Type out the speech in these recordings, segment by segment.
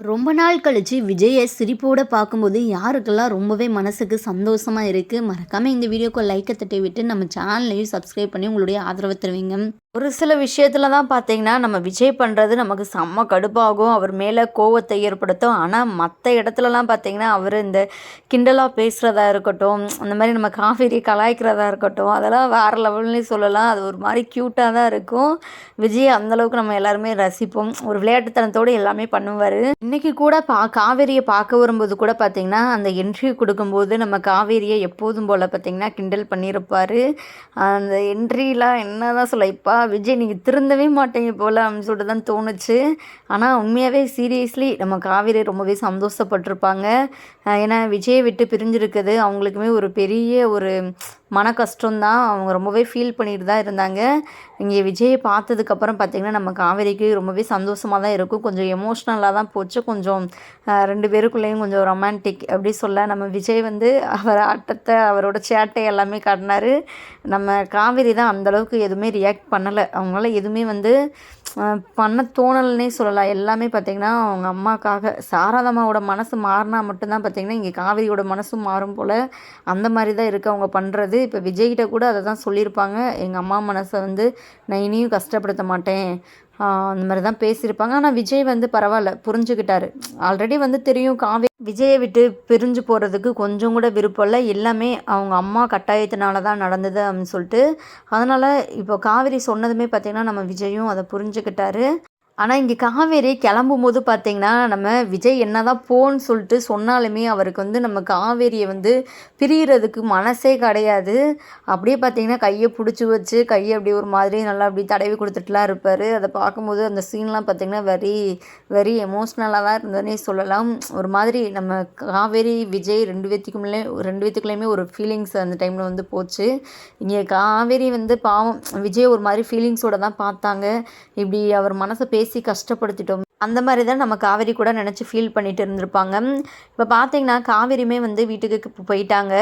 ரொம்ப நாள் கழிச்சு விஜயை சிரிப்போடு பார்க்கும்போது யாருக்கெல்லாம் ரொம்பவே மனசுக்கு சந்தோஷமாக இருக்குது மறக்காமல் இந்த வீடியோக்கு லைக்கை தட்டி விட்டு நம்ம சேனலையும் சப்ஸ்கிரைப் பண்ணி உங்களுடைய ஆதரவை தருவீங்க. ஒரு சில விஷயத்துல தான் பார்த்தீங்கன்னா நம்ம விஜய் பண்ணுறது நமக்கு செம்ம கடுப்பாகும். அவர் மேலே கோவத்தை ஏற்படுத்தும். ஆனால் மற்ற இடத்துலலாம் பார்த்தீங்கன்னா அவர் இந்த கிண்டலாக பேசுகிறதா இருக்கட்டும் அந்த மாதிரி நம்ம காவேரி கலாய்க்கிறதா இருக்கட்டும் அதெல்லாம் வேறு லெவல்லையும் சொல்லலாம். அது ஒரு மாதிரி க்யூட்டாக தான் இருக்கும். விஜய் அந்தளவுக்கு நம்ம எல்லாருமே ரசிப்போம். ஒரு விளையாட்டுத்தனத்தோடு எல்லாமே பண்ணுவார். இன்றைக்கி கூட பா காவேரியை பார்க்க வரும்போது கூட பார்த்தீங்கன்னா அந்த என்ட்ரி கொடுக்கும்போது நம்ம காவேரியை எப்போதும் போல் பார்த்தீங்கன்னா கிண்டல் பண்ணியிருப்பார். அந்த என்ட்ரிலாம் என்ன தான் சொல்ல இப்போ விஜய் நீங்கள் திருந்தவே மாட்டீங்க போல் அப்படின்னு சொல்லிட்டு தான் தோணுச்சு. ஆனால் உண்மையாகவே சீரியஸ்லி நம்ம காவேரி ரொம்பவே சந்தோஷப்பட்டிருப்பாங்க. ஏன்னா விஜயை விட்டு பிரிஞ்சிருக்குது. அவங்களுக்குமே ஒரு பெரிய ஒரு மன கஷ்டம்தான் அவங்க ரொம்பவே ஃபீல் பண்ணிட்டு தான் இருந்தாங்க. இங்கே விஜயை பார்த்ததுக்கப்புறம் பார்த்திங்கன்னா நம்ம காவேரிக்கு ரொம்பவே சந்தோஷமாக தான் இருக்கும். கொஞ்சம் எமோஷ்னலாக தான் போச்சு. கொஞ்சம் ரெண்டு பேருக்குள்ளேயும் கொஞ்சம் ரொமான்டிக் அப்படி சொல்ல நம்ம விஜய் வந்து அவர் ஆட்டத்தை அவரோட சேட்டை எல்லாமே காட்டினாரு. நம்ம காவேரி தான் அந்தளவுக்கு எதுவுமே ரியாக்ட் பண்ணலை. அவங்களால எதுவுமே வந்து பண்ண தோணலைன்னே சொல்லலாம் எல்லாமே பார்த்திங்கன்னா அவங்க அம்மாக்காக சாரதாமாவோட மனசு மாறினா மட்டும்தான் பார்த்திங்கன்னா இங்கே காவேரியோட மனசும் மாறும் போல் அந்த மாதிரி தான் இருக்குது அவங்க பண்ணுறது இப்போ விஜய்கிட்ட கூட அதை தான் சொல்லியிருப்பாங்க. எங்கள் அம்மா மனசை வந்து நான் இனியும் கஷ்டப்படுத்த மாட்டேன். அந்த மாதிரி தான் பேசியிருப்பாங்க. ஆனால் விஜய் வந்து பரவாயில்ல புரிஞ்சுக்கிட்டாரு. ஆல்ரெடி வந்து தெரியும் காவே விஜயை விட்டு பிரிஞ்சு போகிறதுக்கு கொஞ்சம் கூட விருப்பம் இல்லை. எல்லாமே அவங்க அம்மா கட்டாயத்தினால தான் நடந்தது அப்படின்னு சொல்லிட்டு. அதனால் இப்போ காவேரி சொன்னதுமே பார்த்திங்கன்னா நம்ம விஜயும் அதை புரிஞ்சுக்கிட்டாரு. ஆனால் இங்கே காவேரி கிளம்பும்போது பார்த்திங்கன்னா நம்ம விஜய் என்ன தான் போன்னு சொல்லிட்டு சொன்னாலுமே அவருக்கு வந்து நம்ம காவேரியை வந்து பிரியறதுக்கு மனசே கிடையாது. அப்படியே பார்த்திங்கன்னா கையை பிடிச்சி வச்சு கையை அப்படியே ஒரு மாதிரி நல்லா அப்படி தடவி கொடுத்துட்டுலாம் இருப்பார். அதை பார்க்கும்போது அந்த சீன்லாம் பார்த்திங்கன்னா வெரி வெரி எமோஷ்னலாக தான் இருந்ததுன்னே சொல்லலாம். ஒரு மாதிரி நம்ம காவேரி விஜய் ரெண்டு பேத்துக்குமே ரெண்டு பேத்துக்குள்ளேயுமே ஒரு ஃபீலிங்ஸ் அந்த டைமில் வந்து போச்சு. இங்கே காவேரி வந்து பாவம் விஜய் ஒரு மாதிரி ஃபீலிங்ஸோடு தான் பார்த்தாங்க. இப்படி அவர் மனசை பே பேசி கஷ்டப்படுத்திட்டோம். அந்த மாதிரி தான் நம்ம காவேரி கூட நினச்சி ஃபீல் பண்ணிட்டு இருந்திருப்பாங்க. இப்போ பார்த்தீங்கன்னா காவேரியுமே வந்து வீட்டுக்கு போயிட்டாங்க.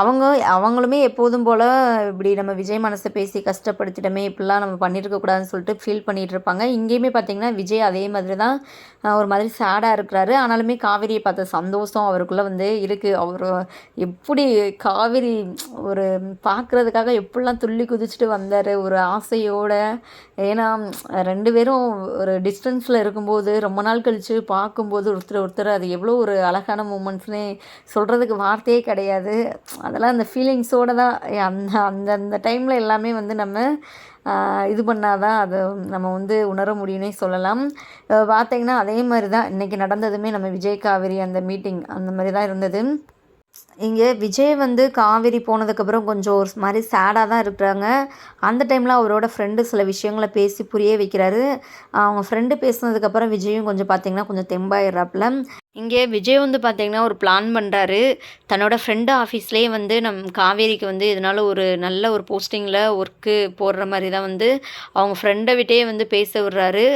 அவங்க அவங்களுமே எப்போதும் போல் இப்படி நம்ம விஜய் மனசை பேசி கஷ்டப்படுத்திட்டோமே இப்படிலாம் நம்ம பண்ணியிருக்கக்கூடாதுன்னு சொல்லிட்டு ஃபீல் பண்ணிகிட்டு இருப்பாங்க. இங்கேயுமே பார்த்தீங்கன்னா விஜய் அதே மாதிரி தான் ஒரு மாதிரி சேடாக இருக்கிறாரு. ஆனாலுமே காவேரியை பார்த்த சந்தோஷம் அவருக்குள்ளே வந்து இருக்குது அவர் எப்படி காவேரி ஒரு பார்க்குறதுக்காக எப்படிலாம் துள்ளி குதிச்சுட்டு வந்தார். ஒரு ஆசையோட ஏன்னா ரெண்டு பேரும் ஒரு டிஸ்டன்ஸில் இருக்கும்போது ரொம்ப நாள் கழித்து பார்க்கும்போது ஒருத்தர் ஒருத்தர் அது எவ்வளோ ஒரு அழகான மூமெண்ட்ஸ்னே சொல்கிறதுக்கு வார்த்தையே கிடையாது. அதெல்லாம் அந்த ஃபீலிங்ஸோடு தான் அந்த அந்த அந்த டைமில் எல்லாமே வந்து நம்ம இது பண்ணாதான் அதை நம்ம வந்து உணர முடியும்னே சொல்லலாம். அஹ் பார்த்தீங்கன்னா அதே மாதிரி தான் இன்றைக்கி நடந்ததுமே நம்ம விஜய் காவேரி அந்த மீட்டிங் அந்த மாதிரி தான் இருந்தது. இங்கே விஜய் வந்து காவேரி போனதுக்கப்புறம் கொஞ்சம் ஒரு மாதிரி சேடாக தான் இருக்கிறாங்க. அந்த டைமில் அவரோட ஃப்ரெண்டு சில விஷயங்களை பேசி புரிய வைக்கிறாரு. அவங்க ஃப்ரெண்டு பேசுனதுக்கப்புறம் விஜயும் கொஞ்சம் பார்த்திங்கன்னா கொஞ்சம் தெம்பாயிடுறாப்புல. இங்கே விஜய் வந்து பார்த்திங்கன்னா ஒரு பிளான் பண்ணுறாரு தன்னோட ஃப்ரெண்டு ஆஃபீஸ்லேயே வந்து நம் காவேரிக்கு வந்து இதனால் ஒரு நல்ல ஒரு போஸ்டிங்கில் ஒர்க்கு போடுற மாதிரி தான் வந்து அவங்க ஃப்ரெண்டை விட்டே வந்து பேச விடுறாரு.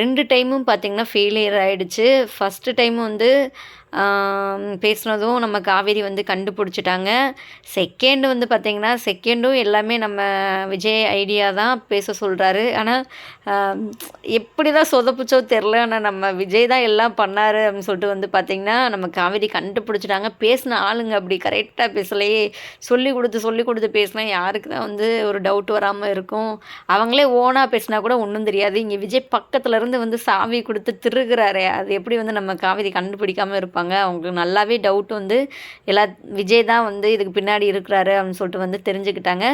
ரெண்டு டைமும் பார்த்தீங்கன்னா ஃபெயிலியர் ஆகிடுச்சு ஃபஸ்ட்டு டைம் வந்து பேசினதும் பேசுனதும் நம்ம காவேரி வந்து வந்து கண்டுபிடிச்சிட்டாங்க. செகண்டு வந்து பார்த்திங்கன்னா செகண்டும் எல்லாமே நம்ம விஜய் ஐடியா தான் பேச சொல்கிறாரு ஆனால் எப்படி தான் சொதப்புச்சோ தெரில ஆனால் நம்ம விஜய் தான் எல்லாம் பண்ணார் அப்படின்னு சொல்லிட்டு வந்து பார்த்திங்கன்னா நம்ம காவேரி கண்டுபிடிச்சிட்டாங்க. பேசின ஆளுங்க அப்படி கரெக்டாக பேசலையே. சொல்லி கொடுத்து சொல்லி கொடுத்து பேசினா யாருக்கு தான் வந்து ஒரு டவுட் வராமல் இருக்கும். அவங்களே ஓனாக பேசினா கூட ஒன்றும் தெரியாது. இங்கே விஜய் பக்கத்துலேருந்து வந்து சாவி கொடுத்து திருகிறாரே. அது எப்படி வந்து நம்ம காவேரி கண்டுபிடிக்காமல் இருப்பாங்க? அவங்களுக்கு நல்லாவே டவுட் வந்து எல்லா விஜய் தான் வந்து இதுக்கு பின்னாடி இருக்கிறாரு அப்படின்னு சொல்லிட்டு வந்து தெரிஞ்சுக்கிட்டாங்க.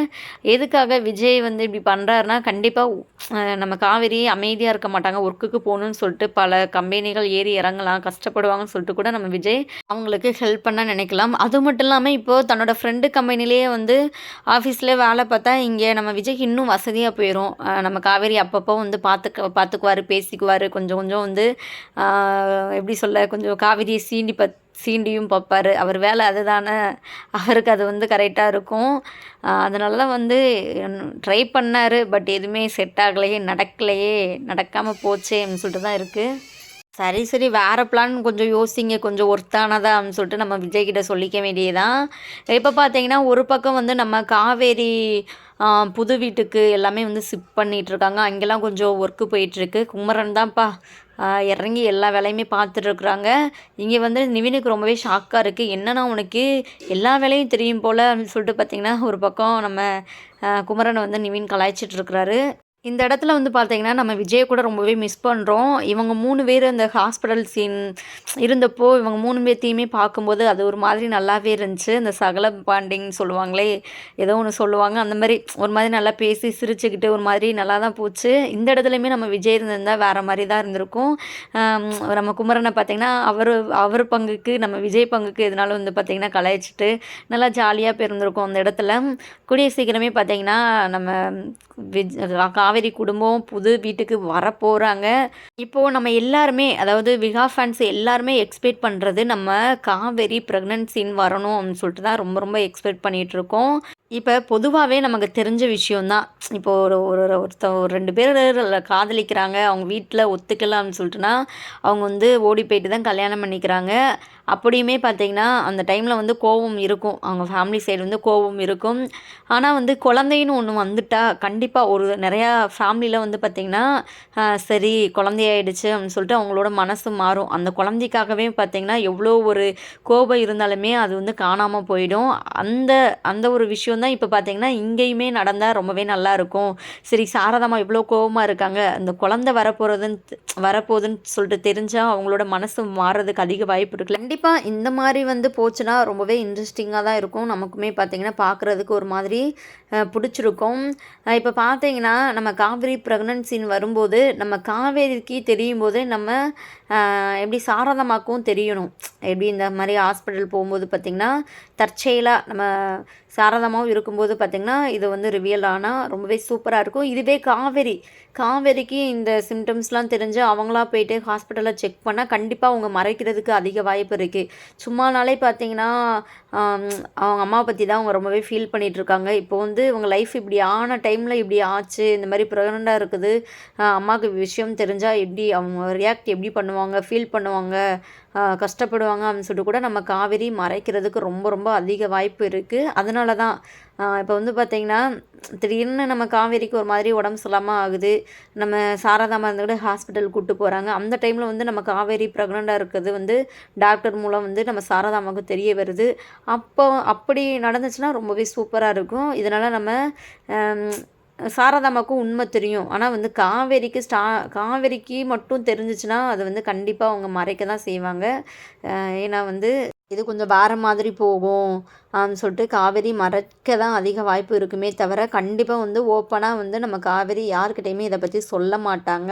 எதுக்காக விஜய் வந்து இப்படி பண்ணுறாருனா கண்டிப்பாக நம்ம காவேரி அமைதியாக இருக்க மாட்டாங்க. ஒர்க்குக்கு போகணும்னு சொல்லிட்டு பல கம்பெனிகள் ஏறி இறங்கலாம் கஷ்டப்படுவாங்கன்னு சொல்லிட்டு கூட நம்ம விஜய் அவங்களுக்கு ஹெல்ப் பண்ண நினைக்கலாம். அது மட்டும் இல்லாமல் இப்போது தன்னோட ஃப்ரெண்டு கம்பெனிலேயே வந்து ஆஃபீஸில் வேலை பார்த்தா இங்கே நம்ம விஜய்க்கு இன்னும் வசதியாக போயிடும் நம்ம காவேரி அப்பப்போ வந்து பார்த்துக்க பார்த்துக்குவார் பேசிக்குவார். கொஞ்சம் கொஞ்சம் வந்து எப்படி சொல்ல கொஞ்சம் காவேரியை சீண்டி பத் சீண்டியும் பார்ப்பாரு. அவர் வேலை அதுதானே. அவருக்கு அது வந்து கரெக்டாக இருக்கும். அதனால தான் வந்து ட்ரை பண்ணார். பட் எதுவுமே செட் ஆகலையே நடக்கலையே நடக்காமல் போச்சே அப்படின்னு சொல்லிட்டு தான் இருக்குது சரி சரி வேறு பிளான் கொஞ்சம் யோசிங்க. கொஞ்சம் ஒர்த்தானதா அப்படின்னு சொல்லிட்டு நம்ம விஜய்கிட்ட சொல்லிக்க வேண்டியதான் இப்போ பார்த்தீங்கன்னா ஒரு பக்கம் வந்து நம்ம காவேரி புது வீட்டுக்கு எல்லாமே வந்து ஷிஃப்ட் பண்ணிகிட்ருக்காங்க அங்கெல்லாம் கொஞ்சம் ஒர்க்கு போயிட்டுருக்கு குமரன் தான்ப்பா. இறங்கி எல்லா வேலையுமே பார்த்துட்டு இருக்கிறாங்க இங்கே வந்து நிவினுக்கு ரொம்பவே ஷாக்காக இருக்குது என்னன்னா உனக்கு எல்லா வேலையும் தெரியும் போல் அப்படின்னு சொல்லிட்டு பார்த்தீங்கன்னா ஒரு பக்கம் நம்ம குமரனை வந்து நிவின் கலாய்ச்சிட்டு இருக்கிறாரு இந்த இடத்துல வந்து பார்த்தீங்கன்னா நம்ம விஜயை கூட ரொம்பவே மிஸ் பண்ணுறோம் இவங்க மூணு பேர் அந்த ஹாஸ்பிட்டல் சீன் இருந்தப்போ இவங்க மூணு பேர்த்தையுமே பார்க்கும்போது அது ஒரு மாதிரி நல்லாவே இருந்துச்சு. இந்த சகல பாண்டிங் சொல்லுவாங்களே ஏதோ ஒன்று சொல்லுவாங்க. அந்த மாதிரி ஒரு மாதிரி நல்லா பேசி சிரிச்சுக்கிட்டு ஒரு மாதிரி நல்லா தான் போச்சு. இந்த இடத்துலையுமே நம்ம விஜய் இருந்திருந்தால் வேறு மாதிரி தான் இருந்திருக்கும் நம்ம குமரனை பார்த்தீங்கன்னா அவர் அவர் பங்குக்கு நம்ம விஜய் பங்குக்கு எதனாலும் வந்து பார்த்திங்கன்னா கலாய்ச்சிட்டு நல்லா ஜாலியாக போயிருந்திருக்கும் அந்த இடத்துல. கூடிய சீக்கிரமே பார்த்திங்கன்னா நம்ம விஜ் காவேரி குடும்பம் புது வீட்டுக்கு வர போகிறாங்க இப்போது நம்ம எல்லாருமே அதாவது விகா ஃபேன்ஸ் எல்லாருமே எக்ஸ்பெக்ட் பண்ணுறது நம்ம காவேரி ப்ரெக்னன்சின்னு வரணும் அப்படின்னு சொல்லிட்டு தான் ரொம்ப ரொம்ப எக்ஸ்பெக்ட் பண்ணிகிட்டு இருக்கோம். இப்போ பொதுவாகவே நமக்கு தெரிஞ்ச விஷயம்தான் இப்போ ஒரு ஒரு ஒருத்த ஒரு ரெண்டு பேர் காதலிக்கிறாங்க அவங்க வீட்டில் ஒத்துக்கலாம்னு சொல்லிட்டுனா அவங்க வந்து ஓடி போயிட்டு தான் கல்யாணம் பண்ணிக்கிறாங்க. அப்படியுமே பார்த்திங்கன்னா அந்த டைமில் வந்து கோபம் இருக்கும். அவங்க ஃபேமிலி சைடு வந்து கோபம் இருக்கும். ஆனால் வந்து குழந்தைன்னு ஒன்று வந்துட்டா கண்டிப்பாக ஒரு நிறையா ஃபேமிலியில் வந்து பார்த்திங்கன்னா சரி குழந்தையாயிடுச்சு அப்படின்னு சொல்லிட்டு அவங்களோட மனசு மாறும். அந்த குழந்தைக்காகவே பார்த்திங்கன்னா எவ்வளோ ஒரு கோபம் இருந்தாலுமே அது வந்து காணாமல் போயிடும். அந்த அந்த ஒரு விஷயம் தான் இப்போ பார்த்திங்கன்னா இங்கேயுமே நடந்தால் ரொம்பவே நல்லாயிருக்கும் சரி சாரதாமா இவ்வளோ கோபமாக இருக்காங்க. அந்த குழந்தை வரப்போகிறதுன்னு வரப்போகுதுன்னு சொல்லிட்டு தெரிஞ்சால் அவங்களோட மனசு மாறுறதுக்கு அதிக வாய்ப்பு இருக்குல்ல கண்டிப்பாக இந்த மாதிரி வந்து போச்சுன்னா ரொம்பவே இன்ட்ரெஸ்டிங்காக தான் இருக்கும். நமக்குமே பார்த்திங்கன்னா பார்க்குறதுக்கு ஒரு மாதிரி பிடிச்சிருக்கும். இப்போ பார்த்தீங்கன்னா நம்ம காவேரி ப்ரெக்னன்சின்னு வரும்போது நம்ம காவேரிக்கு தெரியும் போதே நம்ம எப்படி சாரதமாக்கும் தெரியணும். எப்படி இந்த மாதிரி ஹாஸ்பிட்டல் போகும்போது பார்த்திங்கன்னா தற்செயலாக நம்ம சாரதமாகவும் இருக்கும்போது பார்த்திங்கன்னா இது வந்து ரிவியல் ஆனால் ரொம்பவே சூப்பராக இருக்கும். இதுவே காவேரி காவேரிக்கு இந்த சிம்டம்ஸ்லாம் தெரிஞ்சு அவங்களா போயிட்டு ஹாஸ்பிட்டலில் செக் பண்ணால் கண்டிப்பாக அவங்க மறைக்கிறதுக்கு அதிக வாய்ப்பு இருக்குது சும்மானாலே பார்த்தீங்கன்னா அவங்க அம்மாவை பற்றி தான் அவங்க ரொம்பவே ஃபீல் பண்ணிகிட்ருக்காங்க இப்போ வந்து இவங்க லைஃப் இப்படி ஆன டைமில் இப்படி ஆச்சு இந்த மாதிரி ப்ரெக்னெண்ட்டாக இருக்குது அம்மாவுக்கு விஷயம் தெரிஞ்சால் எப்படி அவங்க ரியாக்ட் எப்படி பண்ணுவாங்க ஃபீல் பண்ணுவாங்க கஷ்டப்படுவாங்க அப்படின்னு சொல்லிட்டு கூட நம்ம காவேரி மறைக்கிறதுக்கு ரொம்ப ரொம்ப அதிக வாய்ப்பு இருக்குது அதனால தான் இப்போ வந்து பார்த்திங்கன்னா திடீர்னு நம்ம காவேரிக்கு ஒரு மாதிரி உடம்பு சொல்லாமல் ஆகுது. நம்ம சாரதாமா இருந்துக்கிட்டு ஹாஸ்பிட்டல் கூப்பிட்டு போகிறாங்க அந்த டைமில் வந்து நம்ம காவேரி ப்ரெக்னெண்ட்டாக இருக்கிறது வந்து டாக்டர் மூலம் வந்து நம்ம சாரதாமாவுக்கு தெரிய வருது. அப்போ அப்படி நடந்துச்சுன்னா ரொம்பவே சூப்பராக இருக்கும். இதனால் நம்ம சாரதாமாக்கும் உண்மை தெரியும். ஆனால் வந்து காவேரிக்கு ஸ்டா காவேரிக்கு மட்டும் தெரிஞ்சிச்சுன்னா அது வந்து கண்டிப்பாக அவங்க மறைக்க தான் செய்வாங்க ஏன்னா வந்து இது கொஞ்சம் வேறு மாதிரி போகும் சொல்லிட்டு காவேரி மறைக்க தான் அதிக வாய்ப்பு இருக்குமே தவிர கண்டிப்பாக வந்து ஓப்பனாக வந்து நம்ம காவேரி யாருக்கிட்டையுமே இதை பற்றி சொல்ல மாட்டாங்க.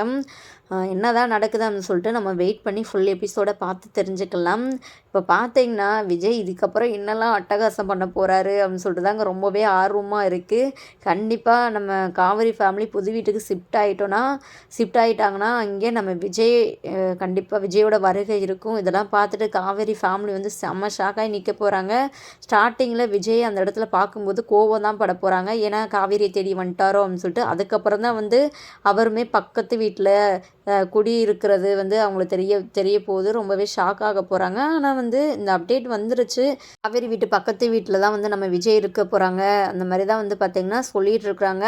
ஆஹ் நடக்குது நடக்குதுன்னு சொல்லிட்டு நம்ம வெயிட் பண்ணி ஃபுல் எபிசோடை பார்த்து தெரிஞ்சுக்கலாம். இப்போ பார்த்தீங்கன்னா விஜய் இதுக்கப்புறம் என்னெல்லாம் அட்டகாசம் பண்ண போகிறாரு அப்படின்னு சொல்லிட்டு தாங்க ரொம்பவே ஆர்வமாக இருக்குது கண்டிப்பாக நம்ம காவேரி ஃபேமிலி புது வீட்டுக்கு ஷிஃப்ட் ஆகிட்டோன்னா ஷிஃப்ட் ஆகிட்டாங்கன்னா அங்கே நம்ம விஜய் கண்டிப்பாக விஜயோட வருகை இருக்கும். இதெல்லாம் பார்த்துட்டு காவேரி ஃபேமிலி வந்து செம்ம ஷாக்காகி நிற்க போகிறாங்க ஸ்டார்டிங்கில் விஜய் அந்த இடத்துல பார்க்கும்போது கோவம் தான் பட போகிறாங்க ஏன்னா காவேரியை தேடி வந்துட்டாரோ அப்படின்னு சொல்லிட்டு அதுக்கப்புறம் தான் வந்து அவருமே பக்கத்து வீட்டில் குடி இருக்கிறது வந்து அவங்களுக்கு தெரிய தெரிய போகுது. ரொம்பவே ஷாக் ஆக போகிறாங்க ஆனால் வந்து இந்த அப்டேட் வந்துருச்சு. காவேரி வீட்டு பக்கத்து வீட்டில் தான் வந்து நம்ம விஜய் இருக்க போகிறாங்க அந்த மாதிரி தான் வந்து பார்த்திங்கன்னா சொல்லிகிட்டு இருக்கிறாங்க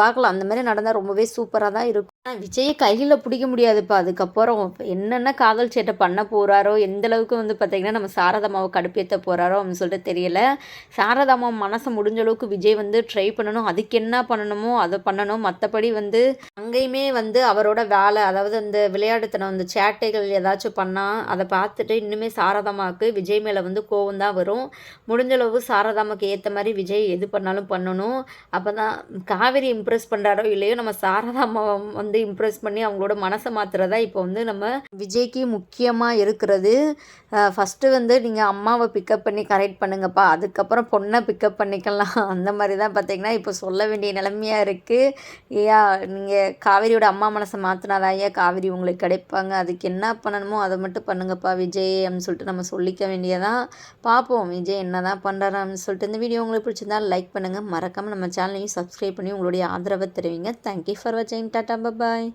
பார்க்கலாம். அந்த மாதிரி நடந்தால் ரொம்பவே சூப்பராக தான் இருக்கும். ஆனால் விஜயை கையில் பிடிக்க முடியாதுப்பா. அதுக்கப்புறம் என்னென்ன காதல் சேட்டை பண்ண போகிறாரோ எந்த அளவுக்கு வந்து பார்த்திங்கன்னா நம்ம சாரதாமாவை கடுப்பேற்ற போகிறாரோ அப்படின்னு சொல்லிட்டு தெரியல. சாரதாமா மனசை முடிஞ்ச அளவுக்கு விஜய் வந்து ட்ரை பண்ணணும். அதுக்கு என்ன பண்ணணுமோ அதை பண்ணணும். மற்றபடி வந்து அங்கேயுமே வந்து அவரோட வேலை அதாவது அந்த விளையாடுத்தனம் அந்த சேட்டைகள் ஏதாச்சும் பண்ணால் அதை பார்த்துட்டு இன்னுமே சாரதாமாவுக்கு விஜய் மேலே வந்து கோவம் தான் வரும். முடிஞ்சளவு சாரதாமாவுக்கு ஏற்ற மாதிரி விஜய் எது பண்ணாலும் பண்ணணும். அப்போ தான் காவேரி இம்ப்ரெஸ் பண்ணுறாரோ இல்லையோ நம்ம சாரதாமாவை வந்து வந்து இம்ப்ரெஸ் பண்ணி அவங்களோட மனசை மாத்துறதா இப்போ வந்து நம்ம விஜய்க்கு முக்கியமாக இருக்கிறது. ஃபஸ்ட்டு வந்து நீங்கள் அம்மாவை பிக்கப் பண்ணி கரெக்ட் பண்ணுங்கப்பா. அதுக்கப்புறம் பொண்ணை பிக்கப் பண்ணிக்கலாம். அந்த மாதிரி தான் பார்த்தீங்கன்னா இப்போ சொல்ல வேண்டிய நிலைமையாக இருக்குது ஐயா நீங்கள் காவேரியோட அம்மா மனசை மாற்றினாதான் ஐயா? காவேரி உங்களுக்கு கிடைப்பாங்க. அதுக்கு என்ன பண்ணணுமோ அதை மட்டும் பண்ணுங்கப்பா விஜய் அப்படின்னு சொல்லிட்டு நம்ம சொல்லிக்க வேண்டியதான் பார்ப்போம் விஜய் என்ன தான் பண்ணுறாருன்னு சொல்லிட்டு இந்த வீடியோ உங்களுக்கு பிடிச்சிருந்தா லைக் பண்ணுங்கள் மறக்காமல் நம்ம சேனலையும் சப்ஸ்கிரைப் பண்ணி உங்களுடைய ஆதரவை தெரிவிங்க. தேங்க்யூ ஃபார் வாட்சிங் டாட்டா bye.